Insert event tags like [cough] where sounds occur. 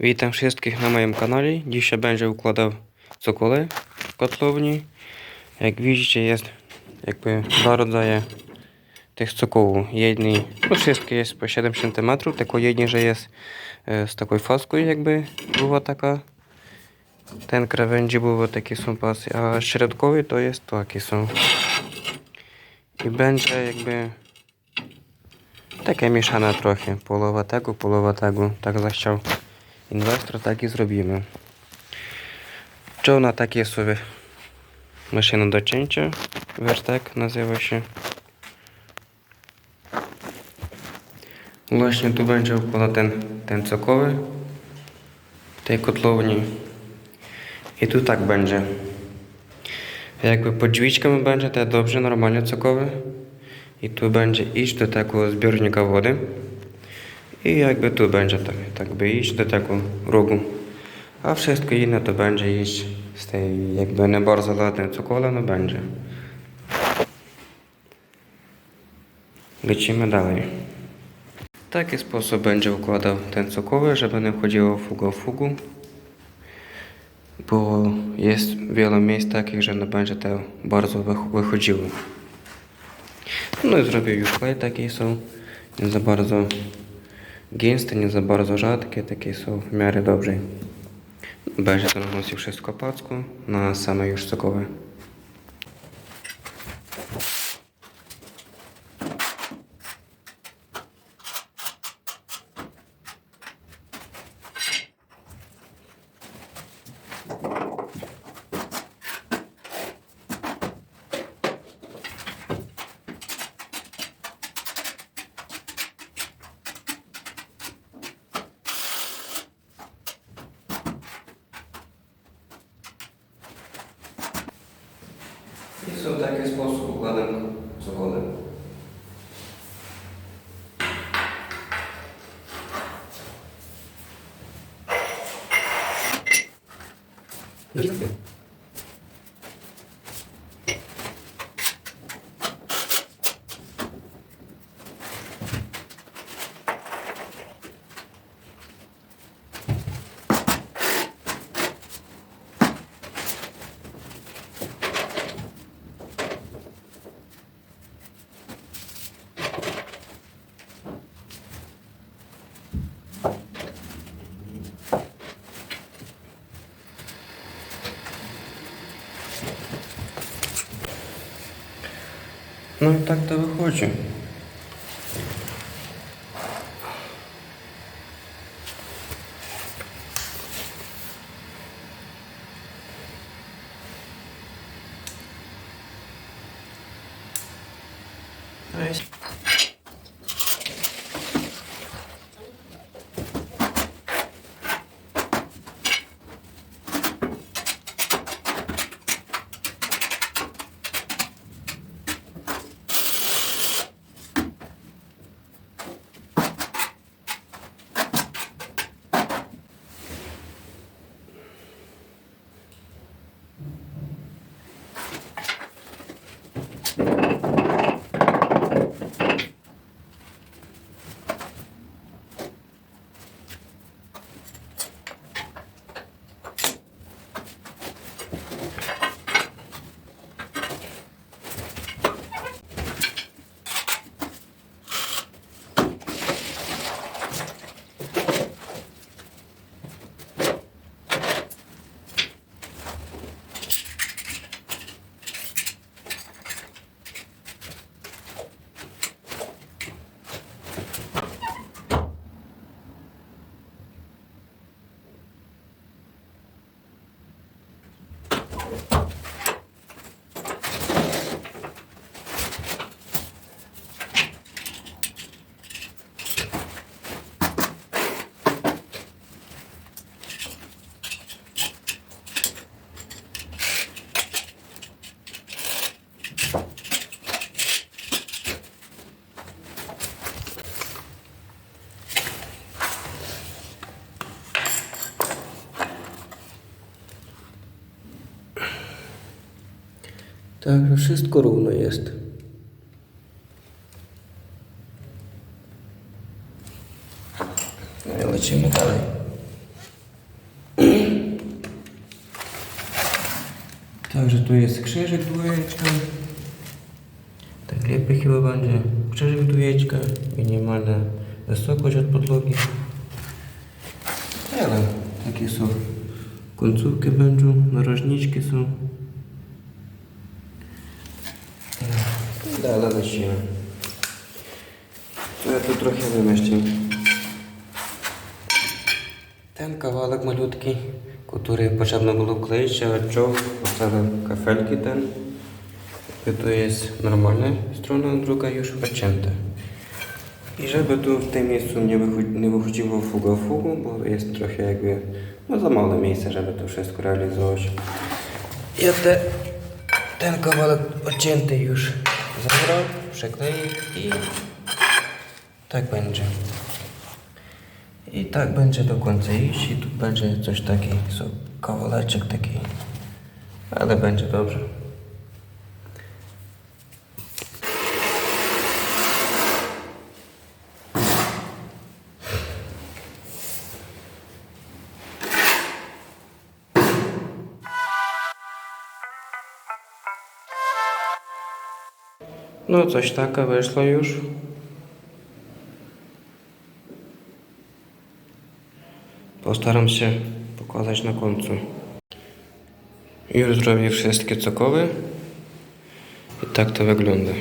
Witam wszystkich na moim kanale. Dzisiaj będę układał cokole w kotłowni. Jak widzicie jest jakby dwa rodzaje tych cokołów. Jedni, no wszystkie jest po 7 cm, tylko jedni, że jest e, z taką faską jakby była taka. Ten krawędzi były takie są pasy, a środkowy to jest takie są. I będzie jakby takie mieszane trochę. Połowa tego, połowa tego. Tak zachciał inwestor, tak i zrobimy. Czona takie sobie maszyna do cięcia. Wertek nazywa się. Właśnie tu będzie układa ten, ten cokoły tej kotłowni. I tu tak będzie. Jakby pod drzwiczkami będzie to dobrze, normalnie cokowy. I tu będzie iść do tego zbiornika wody. I jakby tu będzie tak, tak by iść do tego rogu. A wszystko inne to będzie iść z tej jakby nie bardzo ładnej cokole, no będzie. Lecimy dalej. W taki sposób będzie układał ten cokoły, żeby nie chodziło fuga w fugu. Bo jest wiele miejsc takich, że nie będzie to bardzo wych- wychodziło. No i zrobię już klej, takie są nie za bardzo gęste, nie za bardzo rzadkie, takie są w miarę dobrze. Będzie to nanosił wszystko packu na same już sokowe. I są taki sposób układam cokolwiek. No i tak to wychodzi. Także wszystko równo jest. No i lecimy dalej. [clears throat] Także tu jest krzyżyk dwójeczka. Tak lepiej chyba będzie. Krzyżyk dwójeczka. Minimalna wysokość od podłogi. Ale takie są końcówki będą, narożniczki są. Lecimy. To ja tu trochę wymyślił. Ten kawałek malutki, który potrzebno było wkleić, ja odciął, postawił kafelki ten. I tu jest normalna strona, druga już odcięta. I żeby tu w tym miejscu nie, wychodzi, nie wychodziło fuga w fugu, bo jest trochę jakby no za mało miejsca, żeby to wszystko realizować. Ja te, ten kawałek odcięty już zabrał, przekleił i tak będzie. I tak będzie do końca iść i tu będzie coś takiego, kawałeczek taki. Ale będzie dobrze. No coś taka wyszło już. Postaram się pokazać na końcu. Już zrobię wszystkie cokoły i tak to wygląda.